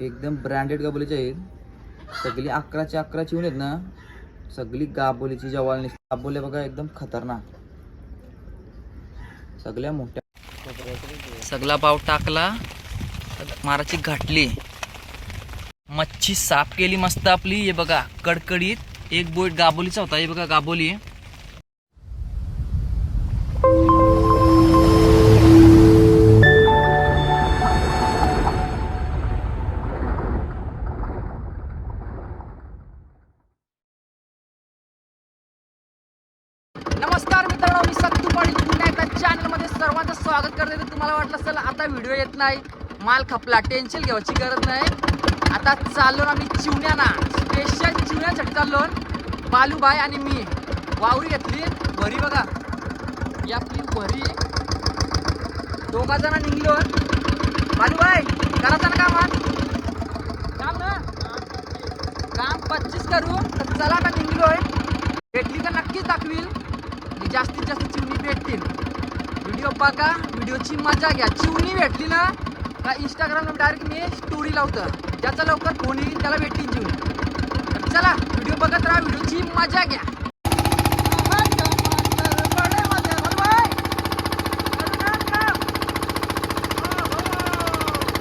एकदम ब्रँडेड गाबोलीचे आहेत. सगळी अकराची अकराची येऊन आहेत ना. सगळी गाबोलीची जवाळणी गाबोले बघा एकदम खतरनाक. सगळ्या मोठ्या सगळा पाव टाकला. माराची घाटली. मच्छी साफ केली मस्त आपली. हे बघा कडकडीत एक बोट गाबोलीचा होता. हे बघा गाबोली. नमस्कार मित्रांनो मी सत्तू पाटील. पुन्हा एकदा चॅनलमध्ये सर्वांचं स्वागत करते तर तुम्हाला वाटलं असेल आता व्हिडिओ येत नाही. माल खपला टेन्शन घ्यायची गरज नाही. आता चाललो ना मी चिवण्याना स्पेशल चिवण्या चाललो. बालूबाई आणि मी. वावरी घेतली. भरी बघा. ही आपली भरी. दोघा जण निघलो. बालूबाई करायचं ना कामात. काम ना? काम पच्चीस करू. तर चला का निघलोय. भेटली तर नक्कीच दाखवील जास्तीत जास्त चिवणी भेटतील. व्हिडिओ बघा व्हिडिओची मजा घ्या. चिवणी भेटली ना का इंस्टाग्रामला डायरेक्ट मी स्टोरी लावतो. ज्याचा लवकर फोन येईल त्याला भेटतील चिवणी. चला व्हिडिओ बघत राहा व्हिडिओची मजा घ्या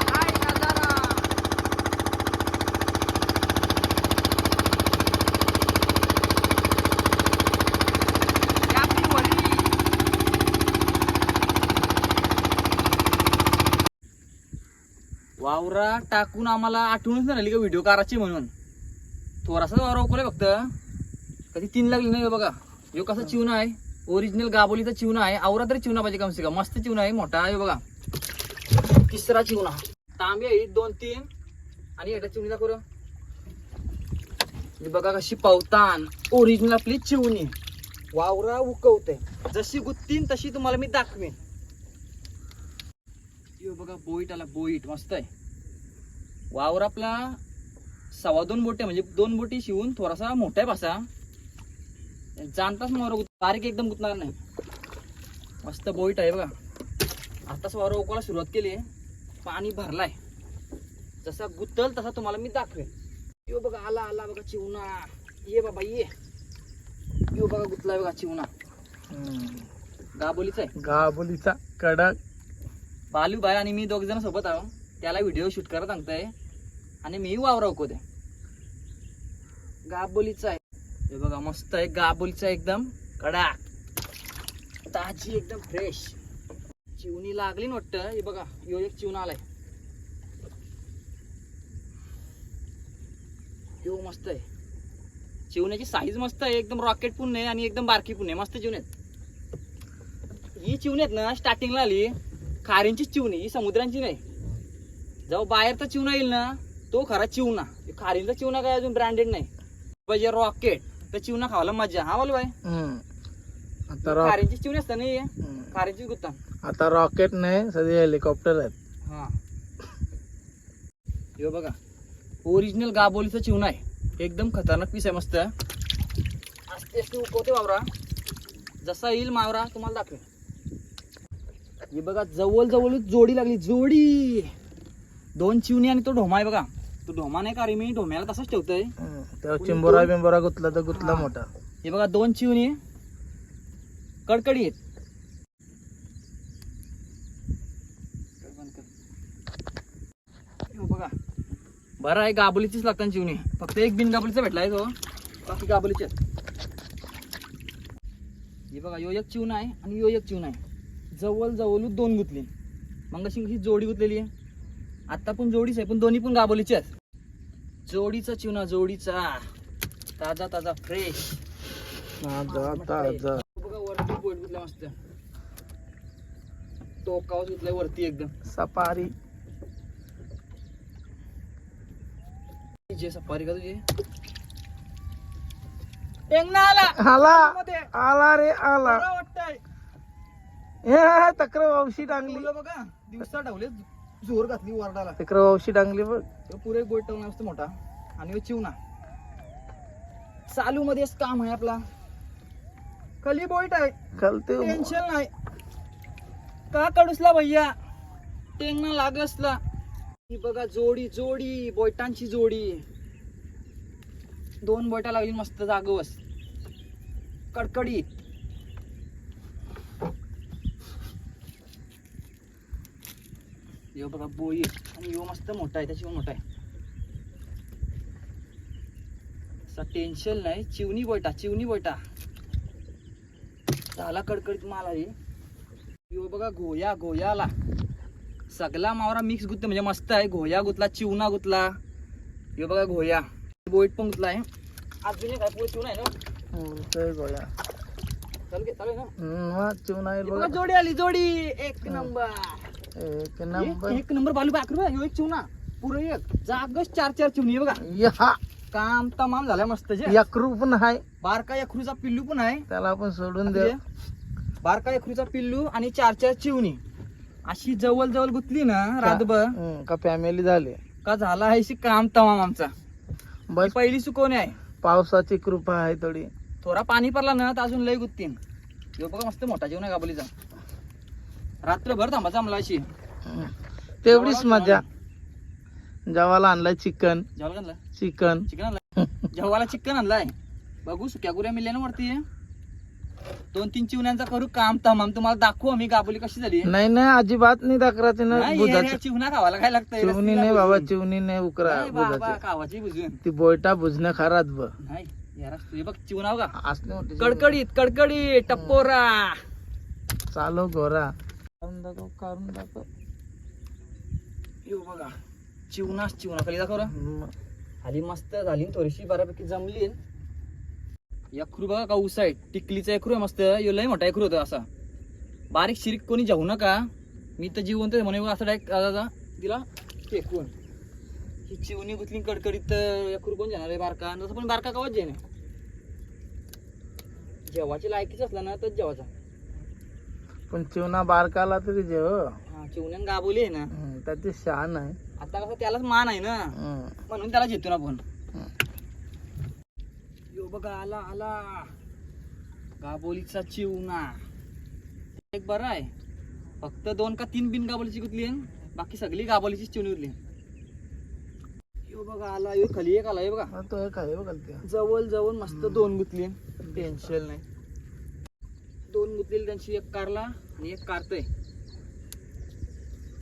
काय नजारा ही आपली वडी. वावरा टाकून आम्हाला आठवणच नाही राहिली का व्हिडिओ करायची म्हणून? थोडासा वावर ओकले फक्त. कधी तीन लागली नाही हो बघा. यो कसा चिवणा आहे? ओरिजिनल गाबोलीचा चिवणा आहे. आवरा तरी चिवणा पाहिजे कम से कम. मस्त चिवणा आहे मोठा आहे हो बघा. तिसरा चिवणा तांबे आहे दोन तीन. आणि एका चिवणी दाखव बघा कशी पावतान. ओरिजिनल आपली चिवणी. वावरा उकवते जशी गुत्तीन तशी तुम्हाला मी दाखवेन. यो बघा बोईट आला बोईट. मस्त आहे. वावर आपला सव्वा दोन बोटे म्हणजे दोन बोटी शिवून थोडासा मोठा आहे पासा. जाणताच मोर बारीक एकदम गुतणार नाही. मस्त बोईट आहे बघा. आताच वावर उकवायला सुरुवात केली आहे. पाणी भरलाय. जसा गुतल तसा तुम्हाला मी दाखवेन. यो बघा आला आला बघा चिवणा ये बाबा ये. यो बघा गुतलाय बघा चिवणा गाबोलीचा आहे. गाबोलीचा कडक. बालू बाय आणि मी दोघ जण सोबत आहो. त्याला व्हिडिओ शूट करा सांगताय. आणि मी वावराव को द्या गाबोलीचा आहे. हे बघा मस्त आहे गाबोलीचा एकदम कडाक. ताजी एकदम फ्रेश चिवणी लागली ना वाटतं. हे बघा यो एक चिवणा आलाय. यो मस्त आहे. चिवण्याची साईज मस्त आहे. एकदम रॉकेट पण आहे आणि एकदम बारकी पण आहे मस्त चिवणे आहेत ही चिवणी आहेत ना स्टार्टिंगला आली. खारींची चिवणी ही समुद्रांची नाही. जेव्हा बाहेरचा चिवणा येईल ना. तो खरा चिवणा. खारींचा चिवणा काय अजून ब्रँडेड नाही. पाहिजे रॉकेट तर चिवणा खावायला मजा हा बोल बाय आता रॉ खारींची चिवणी असतात नाही हम्म. खारींची गुत्ता आता रॉकेट नाही सध्या हेलिकॉप्टर आहेत. हा. यो बघा. ओरिजिनल गाबोलीचा चिवणा आहे. एकदम खतरनाक पीस आहे मस्त. आस्ते आस्ते उकवते वावरा. जसा येईल मावरा तुम्हाला दाखवेन. हे बघा जवळ जवळ जोडी लागली. जोडी! दोन चिवणी आणि तो ढोमा आहे बघा. तो ढोमा नाही का रे मी? ढोम्याला तसाच ठेवतोय. चिंबोरा बिंबोरा गुतला तर गुतला. मोठा. हे बघा दोन चिवणी. कडकडी आहेत. बघा. बरं आहे गाबोलीचीच लागतात चिवणी. फक्त एक बिन गाबोलीचा भेटलाय तो. बाकी गाबोलीचे. हे बघा यो एक चिवण आहे आणि यो एक चिवण आहे. जवळ जवळ दोन गुतली. मग अशी ही जोडी गुतलेली आहे. आता पण जोडीच आहे पण दोन्ही पण गाबोलीचे आहेत. जोडीचा चिवणा जोडीचा. ताजा ताजा फ्रेश ताजा ताजा. बघा वरती बोट गुतल्या मस्त. टोकावर गुतलाय वरती एकदम. सफारी. जे सफारी का तुझी? टेंगना आला. आला. आला रे आला. वाटतंय. हे तक्र वावशी टांगली बघा दिवसा ठेवले जोर घातली वरडाला तक्र वावशी टांगली बघ. तो पुरे गोट टाकून असतो मोठा. आणि ह्यो चिवणा चालू मध्येच काम आहे आपला. खाली बोईट आहे. खालते टेन्शन नाही. का कडूसला भैया? टेंगना लागसला ही बघा जोडी जोडी बोयटांची जोडी. दोन बोयटा लागली मस्त जागवस. कडकडीत यो बघा बोई आणि यो मस्त मोठा आहे त्याची मोठा आहे. असा टेन्शन नाही. चिवणी बोयटा चिवणी बोयटा. झाला कडकडीत माल आहे. यो बघा गोया गोयाला सगळा मावरा मिक्स गुत्त म्हणजे मस्त आहे. घोया गुतला चिवणा गुतला. यो बघा घोया. बोईट पण गुतला आहे. अजून आहे पुढे चिवणा आहे ना? गोळ्या चालू घे ना? हे बघा. जोडी आली जोडी. एक नंबर. एक नंबर. एक नंबर बालू बाकरू ह्यो एक चिवणा पुरं एक. जागच चार चार चिवणी बघा. या. काम तमाम झालाय मस्त जे. यक्रू पण आहे. बारका यखरूचा पिल्लू पण आहे. त्याला आपण सोडून दे बारका यखरूचा पिल्लू आणि चार चार चिवणी. अशी जवळ जवळ गुतली ना रातभर. हम्म, का फॅमिली झाली? का झाला आहे शी काम तमाम आमचा. बस. पहिली सुकवणे आहे. पावसाची कृपा आहे थोडी. थोडा पाणी पडला ना तर अजून लय गुत्तीन. ह्यो बघा मस्त मोठा जेवण आहे गाबोलीचा रात्रभर थांबा जमला अशी. तेवढीच मजा. जेवायला आणलाय चिकन. जेवायला आणलं? चिकन. चिकन आणलाय? जेवायला चिकन आणलाय? बघू सुक्या गुऱ्या ना वरती. दोन तीन चिवण्यांचा करू काम तमाम. तुम्हाला दाखवू आम्ही गाबोली कशी झाली. नाही नाही अजिबात नाही तक्राची ना नाही, बुधाची. यार, चिवणा खावायला काय लागतंय? चिवणी नाही बाबा. चिवणी नाही उकरा बुधाची. खावाची बुजून. ती बोयटा बुजण्या खरात ब. नाही यार बघ चिवणा हो का मोठी कडकडीत कडकडीत टप्पोरा चालो गोरा. काढून दाखव काढून दाखव यो बघा चिवणाच चिवणा खाली दाखव. खाली मस्त झाली थोडीशी बऱ्यापैकी जमली यखरू बघा का ऊस आहे टिकलीचा यखरू आहे मस्त. यो लय मोठा यखरू होता असा. बारीक शिरीक कोणी जाऊ नका. मी तर जिवंत म्हणे असं डायरेक्ट तिला फेकून. ही चिवणी गुतली कडकडीत यखरू कोण जाणार आहे बारका? तसं पण बारका कवाच जाईन. जेवाची लायकीच असला ना तर जेवाचा पण चिवणा बारकाला तरी जेव हा. चिवण्यान गाबवली आहे ना. त्याची शान आहे. आता कसं त्यालाच मान आहे ना. म्हणून त्याला जेतो ना आपण. यो बघा आला आला. गाबोलीचा चिवणा एक बरं आहे. फक्त दोन का तीन बिन गाबोलीची गुतली आहे. बाकी सगळी गाबोलीची चिवणी यो बघा आला. यो खाली एक आला बघा. तो एक आहे बघा जवळ जवळ मस्त दोन गुतली टेन्शन नाही. दोन गुतलेली त्यांची एक कारला आणि एक कारतोय.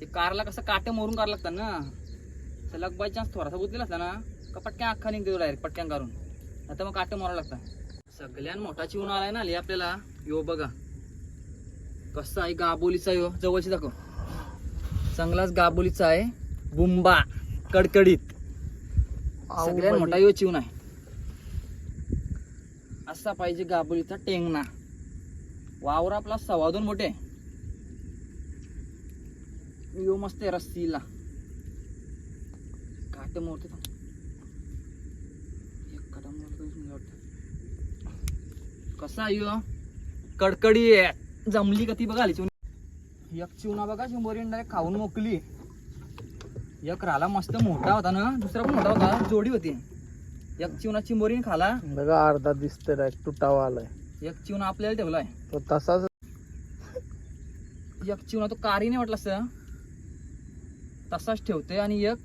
ते कारला कसं काटे मोरून कार लागतात ना? सलग बाय चान्स थोडासा गुतलेला असला ना का पटक्या अख्खा निघतो डायरेक्ट पटक्यान काढून. आता मग काटे मोरा लागतात. सगळ्यात मोठा चिवून आलाय ना आली आपल्याला? यो बघा. कसा आहे गाबोलीचा यो? जवळची दाखव. चांगलाच गाबोलीचा आहे. बुंबा. कडकडीत. सगळ्यात. मोठा यो चिवून आहे. असा पाहिजे गाबोलीचा टेंगणा. वावर आपला सव्वा दोन मोठे यो मस्त आहे रस्सीला. काट मोठे एक कसा यो? कडकडी आहे. जमली का ती बघा चिवणी. एक चिवणा बघा शंभर डायरेक्ट खाऊन मोकली. एक राला मस्त मोठा होता ना दुसरा पण मोठा होता जोडी होती. एक चिवणा चिंबोरीन खाला. बघा अर्धा दिसतोय डायरेक्ट तुटावा आलाय. एक चिवणा आपल्याला ठेवलाय. तो तसाच एक चिवणा तो कारीने वाटला असं तसाच ठेवते आणि एक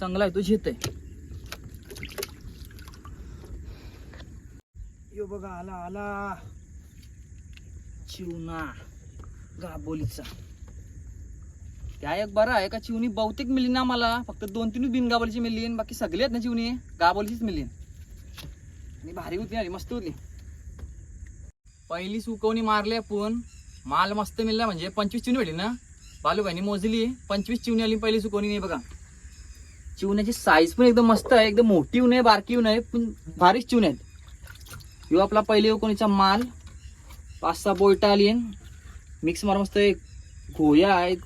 चांगला आहे तो झेत यो बघा आला आला. चिवणा गाबोलीचा. त्या एक बरं आहे का चिवणी बहुतेक मिळली ना मला फक्त दोन तीनच बिन गाबोलीची मिळली आणि बाकी सगळी आहेत ना चिवणी गाबोलीचीच मिळली आणि भारी होती आली मस्त होती. पहिली सुकवणी मारली आपण माल मस्त मिळला म्हणजे पंचवीस चिवणी भेटली ना? बालूबाईनी मोजली. पंचवीस चिवणी आली पहिली सुकवणी नाही बघा. चिवण्याची साईज पण एकदम मस्त आहे. एकदम मोठी ऊन आहे बारकी ऊन आहे पण भारीच चिवणे आहेत. ह्यो आपला पहिली उकवणीचा माल. पाच सहा बोयटा आली मिक्स मार मस्त एक घोया आहेत.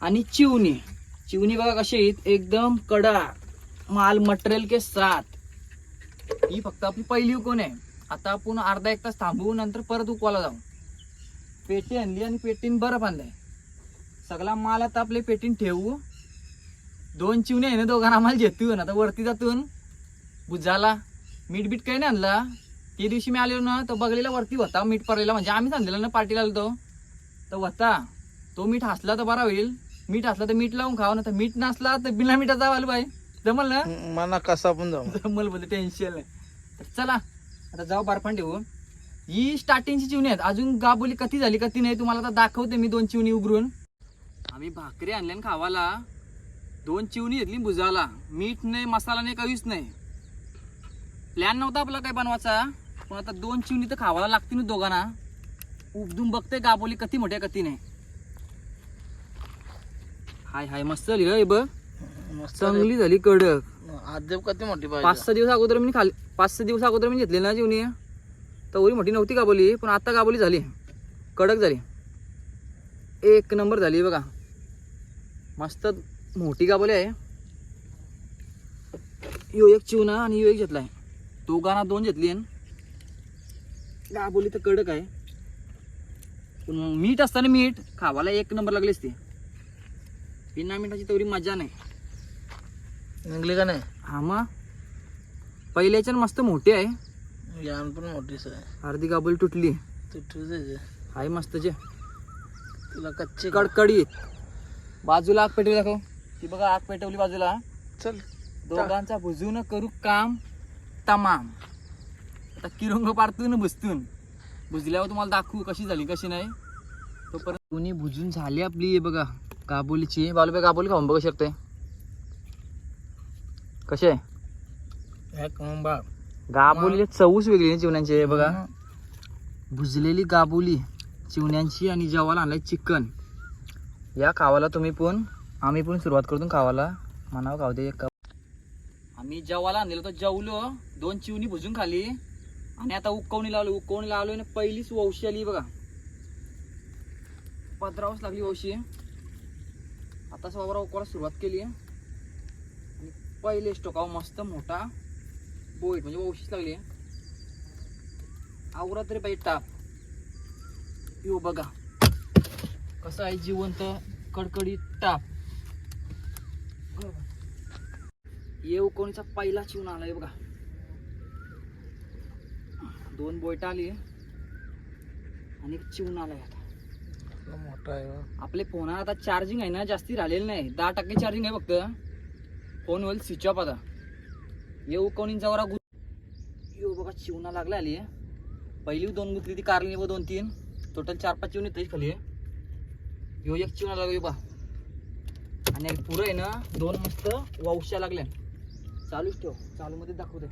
आणि चिवणी. चिवणी बघा कशी आहेत. एकदम कडा. माल मटेरियल के साथ. ही फक्त आपली पहिली उकवण आहे? आता आपण अर्धा एक तास थांबवू नंतर परत उकवायला जाऊ. पेटी आणली आणि पेटीन बरं बांधलंय सगळा माल आता आपले पेटीन ठेवू. दोन चिवणे आहे ना दोघांना आम्हाला जेतून. आता वरती जातून बुजाला मीठ बीठ काही नाही आणला. ते दिवशी मी आलेलो ना तो बघलेला वरती होता मीठ पडलेला. म्हणजे आम्हीच आणलेला ना पार्टीला आलो तो. तर होता. तो मीठ हसला तर बरा होईल. मीठ असलं तर मीठ लावून खावं ना तर मीठ नसला तर बिना मिठाचा वालू बाई. जमल ना? मला कसा पण जाऊ जमल बोलते टेन्शन नाही. तर चला. आता जाऊ बारपान ठेवू ही स्टार्टिंगची चिवणी आहेत. अजून गाबोली कधी झाली कधी नाही तुम्हाला आता दाखवते मी दोन चिवणी उघडून. आम्ही भाकरी आणल्या ना खावाला. दोन चिवणी घेतली भुजाला. मीठ नाही मसाला नाही काहीच नाही. प्लॅन नव्हता आपला काय बनवायचा. पण आता दोन चिवणी तर खावाला लागते ना दोघांना. उपदून बघते गाबोली कधी मोठ्या कधी नाही. हाय हाय मस्त झाली रे बघ. मस्त चांगली झाली कडक. आदेव कधी मोठी पाच सहा दिवस अगोदर मी खाली पाच सहा दिवस अगोदर मी घेतली ना जीवनी तर एवढी मोठी नव्हती गाबोली पण आता गाबोली झाली. कडक झाली. एक नंबर झाली बघा. मस्त मोठी गाबोली आहे. यो एक चिवना आणि यो एक घेतलाय. दोघांना दोन घेतली आहे. काबोली तर कडक आहे. पण मीठ असताना मीठ खावाला एक नंबर लागली असते बिना मिठाची तेवढी मजा नाही. निघली का नाही? हा मग. पहिल्याच्या मस्त मोठी आहे. यान पण मोठीच आहे. अर्धी गाबोली तुटली. तू तुझे आहे मस्तचे तुला कच्ची कडकडीत बाजूला आग पेटवली दाखव. ती बघा आग पेटवली बाजूला. चल. दोघांचा भुजून करू काम तमाम. आता किरंग पारतून भुजतून भुजल्यावर तुम्हाला दाखवू कशी झाली कशी नाही. तोपर्यंत दोन्ही भुजून झाली आपली हे बघा. गाबोलीची. बालूबाई गाबोली खाऊन बघू शकते. कसे? आहे एक नंबर. गाबोलीची चवच वेगळी आहे चिवण्यांची. बघा. भुजलेली गाबोली चिवण्यांची आणि जेवायला आणलाय चिकन. या खावाला तुम्ही पण आम्ही पण सुरुवात करतो खावाला. म्हणावं दे एक. आम्ही जेवायला आणलेलो तर जेवलो. दोन चिवणी भुजून खाली आणि आता उकवणी लावलो. उकवणी लावलो आणि पहिलीच वौशी आली बघा. पदरावच लागली वौशी आता वावरा उकवायला सुरुवात केली. आणि पहिले स्टोकाव मस्त मोठा. बोईट म्हणजे वौशीच लागली. आवरा तरी पाहिजे टाप. यो बघा. कसं आहे जिवंत कडकडीत टाप. येऊ कोणीचा पहिला चिवून आलाय बघा. दोन बोईट आली. आणि एक चिवून आलाय आता. मोठा आहे बा. आपले फोन आता चार्जिंग आहे ना जास्ती राहिलेलं नाही. दहा टक्के चार्जिंग आहे फक्त. फोन होईल स्विच ऑफ आता. येऊ कोणी जवरा गु येऊ बघा चिवणा लागला आली पहिली दोन गुतली ती कारली व दोन तीन. टोटल चार पाच चिवणी तरी खाली. येऊ एक चिवणा लागली बा. आणि पुरं आहे ना दोन मस्त वौशा लागल्या. चालूच ठेव चालूमध्ये दाखवते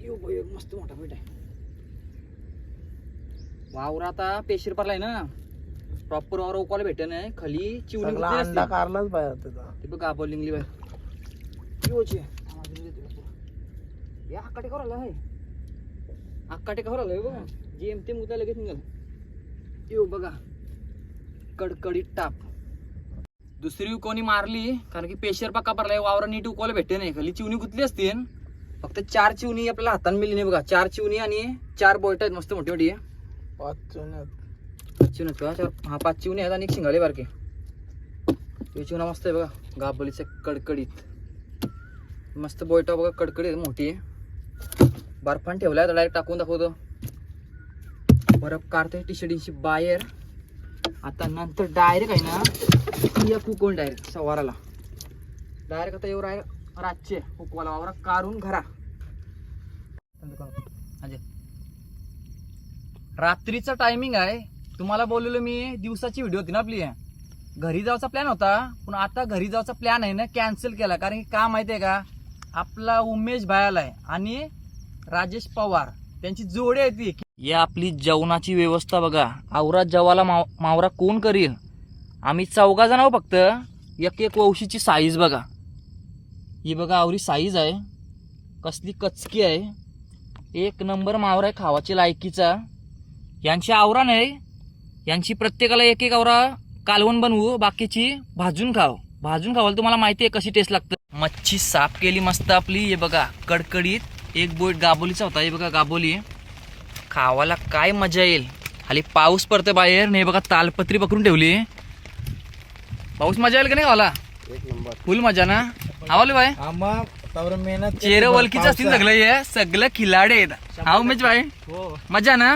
येऊ एक मस्त मोठा पेट आहे. वावर आता पेशीर पडलाय ना. प्रॉपर वावर उकवायला भेट नाही खाली चिवणी सगळा गुंतली अंडा असते. कारलाच पाहिजे त्याचा ते बघ गाबो लिंगली बाय या आकाटे कवर आला आहे आकाटे कवर आलाय बघा. जेम तेम उद्या लगेच निघाल. यो बघा. कडकडीत टाप दुसरी कोणी मारली कारण की पेशर पक्का पडलाय वावर नीट उकवायला भेटते नाही. खाली चिवणी गुतली असते. फक्त चार चिवणी आपल्याला हाताने मिळली नाही बघा. चार चिवणी आणि चार बोट आहेत मस्त मोठी मोठी. पाच चुन्यात पाच आहेत का? चार हा पाच चिवणी आहेत आणि एक शिंगाले बारके. हे चिवणा मस्त आहे बघा गाबोलीचे कडकडीत. मस्त बोयटा बघा कडकडीत मोठी आहे. बर्फान ठेवलाय तर डायरेक्ट टाकून दाखवतो. बर्फ काढते टी शर्टची बाहेर आता नंतर डायरेक्ट आहे ना या कुकोण डायरेक्ट सवाराला. डायरेक्ट आता येऊ राय रातचे कुकवाला वावरा काढून घरा. रात्रीचा टायमिंग आहे. तुम्हाला बोललेलो मी दिवसाची व्हिडिओ होती ना आपली. घरी जायचा प्लॅन होता पण आता घरी जायचा प्लॅन आहे ना कॅन्सल केला. कारण की का माहिती आहे का? आपला उमेश भायाला आहे आणि राजेश पवार त्यांची जोडी आहे ती. या आपली जेवणाची व्यवस्था बघा. आवरा जेवाला माव मावरा कोण करील? आम्ही चौघा जण फक्त. एक एक वंशीची साईज बघा. ही बघा आवरी साईज आहे. कसली कचकी आहे. एक नंबर मावरा आहे खावाची लायकीचा. यांची आवरा नाही. यांची प्रत्येकाला एक एक आवरा कालवण बनवू बाकीची भाजून खाव. भाजून खावाल तुम्हाला माहिती आहे कशी टेस्ट लागतं. मच्छी साफ केली मस्त आपली. हे बघा कडकडीत एक बोट गाबोलीचा होता. हे बघा गाबोली. खावाला काय मजा येईल. खाली पाऊस पडतो बाहेर नाही बघा तालपत्री पकडून ठेवली. पाऊस मजा येईल का नाही खावाला फुल मजा ना? आवले बाय चेहरे वलकीच असतील. सगळं हे. सगळं खिलाडे आहेत. हा उमेश भाई हो. मजा ना?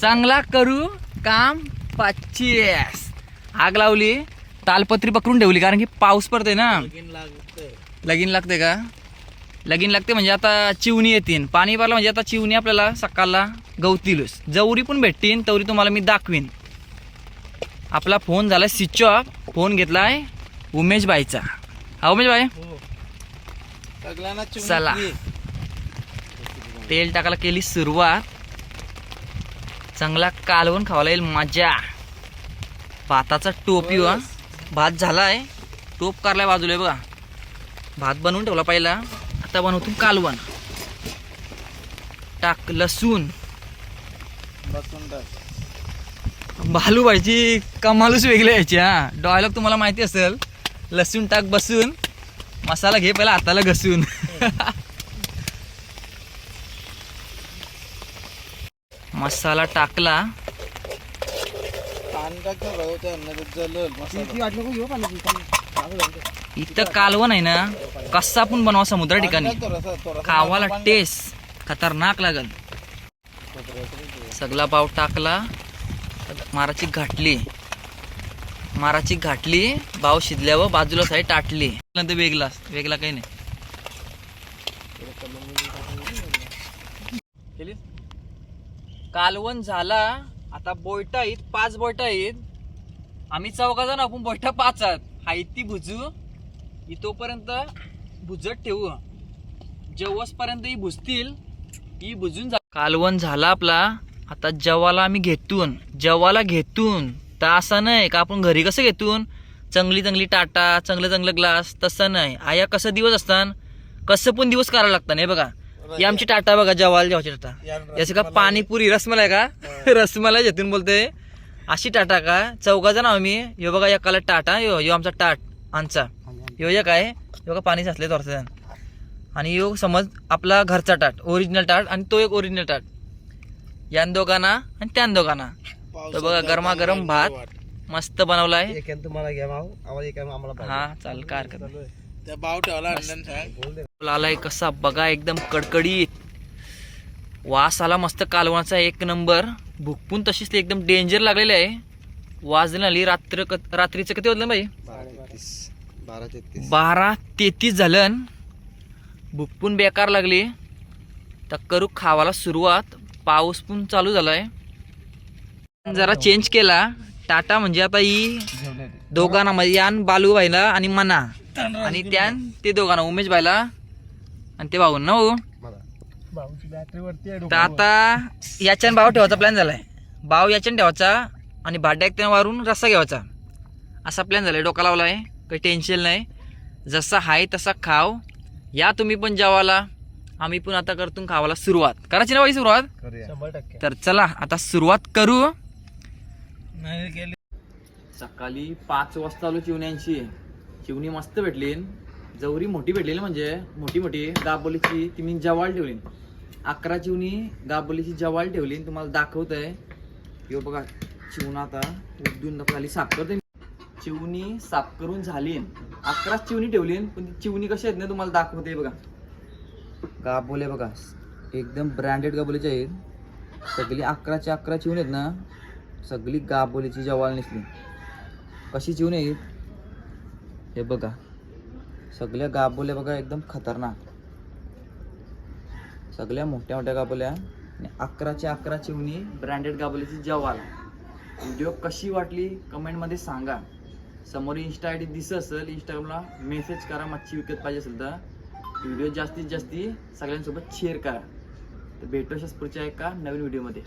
चांगला करू काम पच्चीस आग लावली तालपत्री पकडून ठेवली कारण की पाऊस पडतोय ना. लगीन लागते का? लगीन लागते म्हणजे आता चिवणी येतील पाणी भरलं म्हणजे आता चिवणी आपल्याला सकाळला गवतीलच. जवरी पण भेटतील तवरी तुम्हाला मी दाखवीन. आपला फोन झाला स्विच ऑफ. फोन घेतलाय उमेश बाईचा हा उमेश बाई चिमणी चला. तेल टाकायला केली सुरुवात. चांगला कालवून खावायला येईल मजा भाताचा टोप येऊ हो, भात झालाय टोप करलाय बाजूला बघा. भात बनवून ठेवला पहिला आता बनवतो कालवण. टाक लसूण. भालू टाक भालूबाईची कमालच वेगळी यायची हा. डॉयलॉग तुम्हाला माहिती असेल लसूण टाक बसून मसाला घे पहिला हाताला घसून. मसाला टाकला. इथं कालवण आहे ना कसा पण बनवा समुद्र ठिकाणी. खावाला. टेस्ट खतरनाक लागल. सगळा पाव टाकला. माराची घाटली. माराची घाटली भाव शिजल्यावर बाजूला साईड टाटली. नंतर वेगळा वेगळा काही नाही. कालवण झाला आता बोयटा आहेत पाच बोयटा आहेत आम्ही चौघा जण आपण बोयटा पाच आहात. हाय ती भुजू. इथोपर्यंत भुजत ठेवू. जेवसपर्यंत ही भुजतील ही भुजून जा कालवण झाला आपला. आता जेवाला आम्ही घेतून जेवाला घेतून तर असं नाही का आपण घरी कसं घेतून? चांगली चांगली टाटा चांगलं चांगलं ग्लास तसं नाही. आया कसं दिवस असतात कसं पण दिवस करायला लागतात नाही बघा. ही आमची टाटा बघा जेवायला जेवायची टाटा. या याचं का पाणीपुरी रसमलाई का? रसमलाई जेतून बोलते अशी टाटा का? चौघा जण आम्ही. यो बघा एकाला टाटा यो यो आमचा टाट आमचा. यो एक आहे. यो का पाणी साचले थोडसं. आणि यो समज आपला घरचा टाट ओरिजिनल टाट आणि तो एक ओरिजिनल टाट. यान दोघांना आणि त्यान दोघांना. तर बघा गरमागरम भात. मस्त बनवलाय. तुम्हाला घ्या भाऊ. आम्हाला एक आम्हाला हा चाल काय हरकत दबाव ठेवला अंडन आलाय कसा बघा एकदम कडकडीत. वास आला मस्त कालवणाचा एक नंबर. भुकपून तशीच एकदम डेंजर लागलेली आहे. वाजली आली रात्र क- रात्रीचं किती वाजलं बाई? बारा तेहतीस बारा तेहतीस झालं भुकपून बेकार लागली. तर करू खावाला सुरुवात. पाऊस पण चालू झालाय. जरा चेंज केला. टाटा म्हणजे आता ही दोघांना म्हणजे यान बालू भाईला आणि मना. आणि त्यान ते दोघांना उमेश भाईला आणि ते भाऊ ना भाऊ वरती तर आता याच्यान भाव ठेवायचा प्लॅन झालाय. भाव याच्यान ठेवायचा आणि भाड्या एक वारून रस्सा घ्यायचा. असा प्लॅन झालाय डोका लावलाय काही टेन्शन नाही. जसा आहे तसा खाव. या तुम्ही पण जेवाला आम्ही पण आता करतो खावाला सुरुवात. करायची ना बाई सुरुवात? तर चला आता सुरुवात करू. नाही केली. सकाळी पाच वाजता आलो चिवण्यांची चिवणी मस्त भेटली जवरी मोठी भेटलेली म्हणजे मोठी मोठी दाबोलीची ती मी जवाळ ठेवली अकरा चिवणी गाबोलीची जवाळ ठेवली तुम्हाला दाखवतंय. यो बघा चिवणा आता उद्दून खाली साफ करते चिवणी साफ करून झाली अकरा चिवणी ठेवली पण ती चिवणी कशी आहेत ना तुम्हाला दाखवते बघा. गाबोले बघा एकदम ब्रँडेड गाबोलेचे आहेत. सगळी अकराच्या अकरा चिवणी आहेत ना सगळी गाबोलीची जवाल निसली. कशी जीवन येईल हे बघा. सगळ्या गाबोल्या बघा एकदम खतरनाक. सगळ्या मोठ्या मोठ्या गाबोल्या आणि अकराच्या अकरा चिवणी ब्रँडेड गाबोलीची जवाल. व्हिडिओ कशी वाटली? कमेंटमध्ये सांगा. समोर इन्स्टा आय डी दिसत असेल इंस्टाग्रामला मेसेज करा मच्छी विकत पाहिजे असेल तर. व्हिडिओ जास्तीत जास्ती सगळ्यांसोबत शेअर करा. तर भेटू अशाच पुढच्या एका नवीन व्हिडिओमध्ये